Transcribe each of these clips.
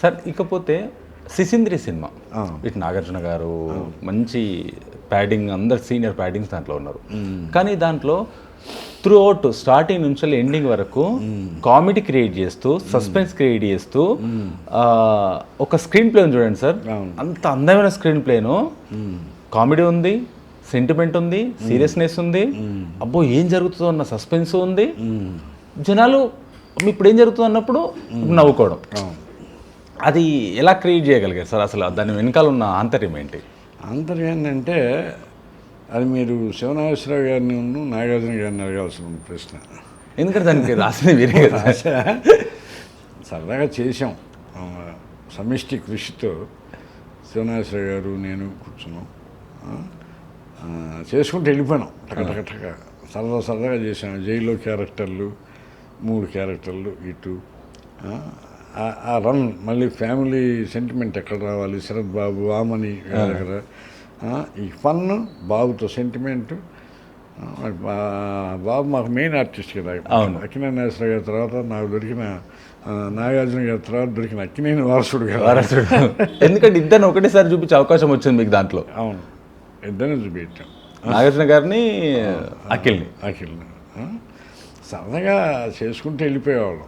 Sir ఇకపోతే సిసింద్రి cinema. ఇటు నాగార్జున గారు మంచి ప్యాడింగ్ అందరు సీనియర్ ప్యాడింగ్స్ దాంట్లో ఉన్నారు. కానీ దాంట్లో త్రూ అవుట్ స్టార్టింగ్ నుంచి ఎండింగ్ వరకు కామెడీ క్రియేట్ చేస్తూ సస్పెన్స్ క్రియేట్ చేస్తూ ఒక స్క్రీన్ ప్లే చూడండి సార్. అంత అందమైన స్క్రీన్ ప్లేను కామెడీ ఉంది సెంటిమెంట్ ఉంది సీరియస్నెస్ ఉంది. అబ్బో ఏం జరుగుతుందో అన్న సస్పెన్స్ ఉంది. జనాలు ఇప్పుడు ఏం జరుగుతుంది అన్నప్పుడు నవ్వుకోవడం. అది ఎలా క్రియేట్ చేయగలిగారు సార్? అసలు దాని వెనకాల ఉన్న ఆంతర్యం ఏంటి? అంతర్ ఏంటంటే అది మీరు శివనాగేశ్వరరావు గారిని ఉన్ను నాగార్జున గారిని అడగాల్సిన ప్రశ్న. ఎందుకంటే దానికి రాసింది వేరే సరదాగా చేసాం సమిష్టి కృషితో శివనాగేశ్వరరావు గారు నేను కూర్చున్నాం. చేసుకుంటూ వెళ్ళిపోయినాం. టక టక టక. సరదా సరదాగా చేసాం జైల్లో క్యారెక్టర్లు మూడు క్యారెక్టర్లు ఇటు. ఆ, రన్ మళ్ళీ ఫ్యామిలీ సెంటిమెంట్ ఎక్కడ రావాలి? శరత్ బాబు ఆమని గారి దగ్గర ఈ ఫన్ బాబుతో సెంటిమెంట్ బాబు మాకు మెయిన్ ఆర్టిస్ట్ కదా. అవును. అక్కినేని నాగేశ్వర గారి తర్వాత నాకు దొరికిన నాగార్జున గారి తర్వాత దొరికిన అక్కినేని వారసుడు కదా. వారసుడు. ఎందుకంటే ఇద్దరిని ఒకటేసారి చూపించే అవకాశం వచ్చింది మీకు దాంట్లో. అవును. ఇద్దరిని చూపించాం. నాగార్జున గారిని అఖిల్ని. అఖిల్ ఆ? సరదాగా చేసుకుంటూ వెళ్ళిపోయేవాళ్ళం.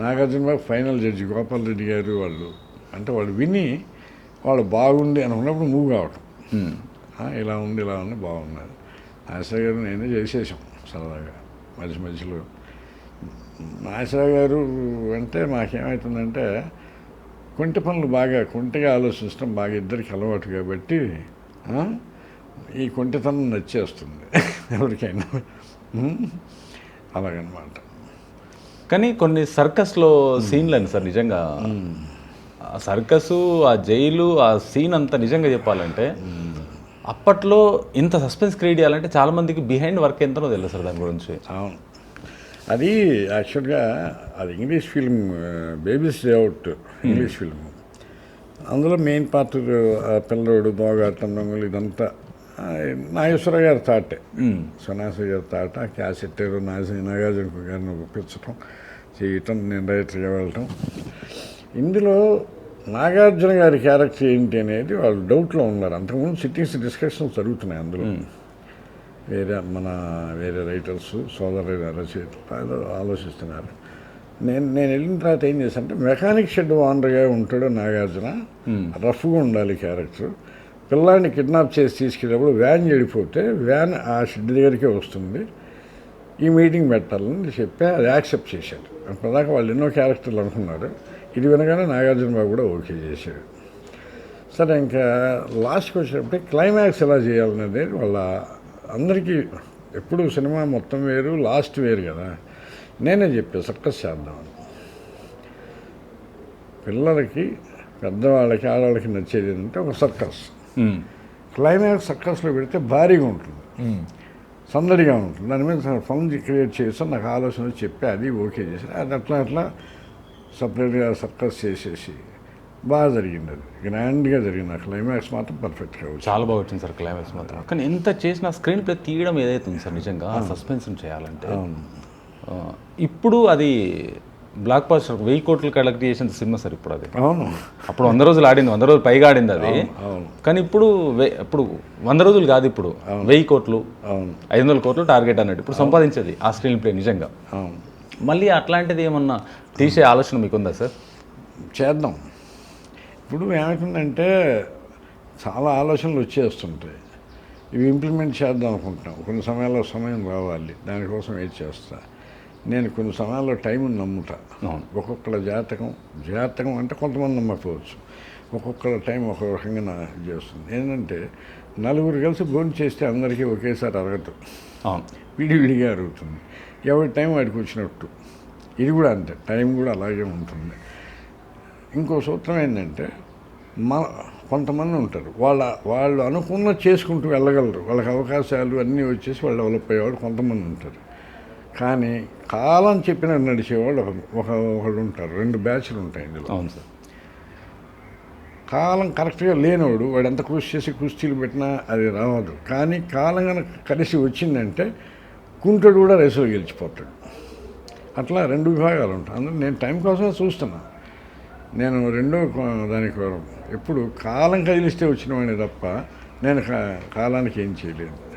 నాగార్జున బాబు ఫైనల్ జడ్జి గోపాల్ రెడ్డి గారు వాళ్ళు. అంటే వాళ్ళు విని వాళ్ళు బాగుంది అనుకున్నప్పుడు మూవ్ కావటం. ఇలా ఉంది ఇలా ఉంది బాగున్నది నాగేశ్వర గారు నేనే చేసేసాం సరదాగా మధ్య మధ్యలో. నాగేశ్వర గారు అంటే మాకేమవుతుందంటే కొంటి పనులు బాగా కొంటిగా ఆలోచించడం బాగా ఇద్దరికి అలవాటు కాబట్టి ఈ కొంటితనం నచ్చేస్తుంది ఎవరికైనా. అలాగనమాట. కానీ కొన్ని సర్కస్లో సీన్లు అని సార్ నిజంగా. ఆ సర్కస్ ఆ జైలు ఆ సీన్ అంతా నిజంగా చెప్పాలంటే అప్పట్లో ఇంత సస్పెన్స్ క్రియేట్ చేయాలంటే చాలా మందికి బిహైండ్ వర్క్ ఎంతనో తెలియదు సార్ దాని గురించి. అవును. అది యాక్చువల్గా అది English film baby's out English film. అందులో మెయిన్ పార్ట్ ఆ పిల్లోడు బాగాటం దొంగలు ఇదంతా నాగేశ్వర గారి తాటే. సోనాశ్వర గారి తాట క్యాసెట్ నాగ నాగార్జున గారిని ఒప్పించటం. చేయటం నేను రైటర్గా వెళ్ళటం ఇందులో నాగార్జున గారి క్యారెక్టర్ ఏంటి అనేది వాళ్ళు డౌట్లో ఉన్నారు. అంతకుముందు సిట్టింగ్స్ డిస్కషన్స్ జరుగుతున్నాయి అందులో. వేరే మన వేరే రైటర్స్ సోదర రచయితలు ఆలోచిస్తున్నారు. నేను నేను వెళ్ళిన తర్వాత ఏం చేశానంటే మెకానిక్ షెడ్ ఓనర్గా ఉంటాడు నాగార్జున. రఫ్గా ఉండాలి క్యారెక్టర్. పిల్లాడిని కిడ్నాప్ చేసి తీసుకెళ్ళినప్పుడు వ్యాన్ చెడిపోతే వ్యాన్ ఆ షెడ్ దగ్గరికే వస్తుంది. ఈ మీటింగ్ పెట్టాలని చెప్పి అది యాక్సెప్ట్ చేశాడు. అప్పటిదాకా వాళ్ళు ఎన్నో క్యారెక్టర్లు అనుకున్నారు. ఇది వినగానే నాగార్జున బాబు కూడా ఓకే చేశాడు. సరే ఇంకా లాస్ట్కి వచ్చేటప్పుడు క్లైమాక్స్ ఎలా చేయాలనేది వాళ్ళ అందరికీ ఎప్పుడు సినిమా మొత్తం వేరు లాస్ట్ వేరు కదా. నేనే చెప్పాను సర్కస్ చేద్దామని. పిల్లలకి పెద్దవాళ్ళకి ఆడవాళ్ళకి నచ్చేది ఏంటంటే ఒక సర్కస్. క్లైమాక్స్ సర్కస్లో పెడితే భారీగా ఉంటుంది. సందడిగా ఉంటుంది. దాని మీద ఫన్ క్రియేట్ చేసి నాకు ఆలోచన చెప్పి అది ఓకే చేసి అది అట్లా అట్లా సపరేట్గా సర్కస్ చేసేసి బాగా జరిగింది అది. గ్రాండ్గా జరిగింది. ఆ క్లైమాక్స్ మాత్రం పర్ఫెక్ట్గా చాలా బాగా వచ్చింది సార్ క్లైమాక్స్ మాత్రం. కానీ ఎంత చేసిన స్క్రీన్ ప్లే తీయడం ఏదైతే ఉంది సార్ నిజంగా సస్పెన్స్ చేయాలంటే ఇప్పుడు అది బ్లాక్ బాస్టర్ వెయ్యి కోట్లు కలెక్ట్ చేసిన సినిమా సార్ ఇప్పుడు అది. అవును. అప్పుడు వంద రోజులు ఆడింది వంద రోజులు పైగా ఆడింది అది. కానీ ఇప్పుడు ఇప్పుడు వంద రోజులు కాదు ఇప్పుడు. వెయ్యి కోట్లు ఐదు వందల కోట్లు టార్గెట్ అన్నట్టు. ఇప్పుడు సంపాదించేది ఆ స్క్రీన్ ప్లే నిజంగా. మళ్ళీ అట్లాంటిది ఏమన్నా తీసే ఆలోచన మీకుందా సార్? చేద్దాం. ఇప్పుడు ఏమవుతుందంటే చాలా ఆలోచనలు వచ్చేస్తుంటాయి. ఇవి ఇంప్లిమెంట్ చేద్దాం అనుకుంటున్నాం. కొన్ని సమయాల్లో సమయం రావాలి. దానికోసం వెయిట్ చేస్తా? నేను కొన్ని సమయాల్లో టైం నమ్ముతా. అవును. ఒక్కొక్కళ్ళ జాతకం జాతకం అంటే కొంతమంది నమ్మకపోవచ్చు. ఒక్కొక్కళ్ళ టైం ఒక రకంగా నా చేస్తుంది. ఏంటంటే నలుగురు కలిసి భోజనం చేస్తే అందరికీ ఒకేసారి అరగదు. అవును. విడివిడిగా అరుగుతుంది. ఎవరి టైం వాడికి వచ్చినట్టు. ఇది కూడా అంతే. టైం కూడా అలాగే ఉంటుంది. ఇంకో సూత్రం ఏంటంటే మన కొంతమంది ఉంటారు. వాళ్ళ వాళ్ళు అనుకున్న చేసుకుంటూ వెళ్ళగలరు. వాళ్ళకి అవకాశాలు అన్నీ వచ్చేసి వాళ్ళు డెవలప్ అయ్యేవాళ్ళు కొంతమంది ఉంటారు. కానీ కాలం చెప్పిన నడిచేవాళ్ళు ఒక ఒక ఒకళ్ళు ఉంటారు. రెండు బ్యాచ్లు ఉంటాయి ఇందులో. అవును సార్. కాలం కరెక్ట్గా లేనోడు వాడు ఎంత కృషి చేసి కుస్తీలు పెట్టినా అది రావదు. కానీ కాలం కనుక కలిసి వచ్చిందంటే కుంటుడు కూడా రేసులో గెలిచిపోతాడు. అట్లా రెండు విభాగాలు ఉంటాయి. అందులో నేను టైం కోసమే చూస్తున్నా. నేను రెండో దానికి ఎప్పుడు కాలం కదిలిస్తే వచ్చిన వాడిని తప్ప నేను కా- కాలానికి ఏం చేయలేను.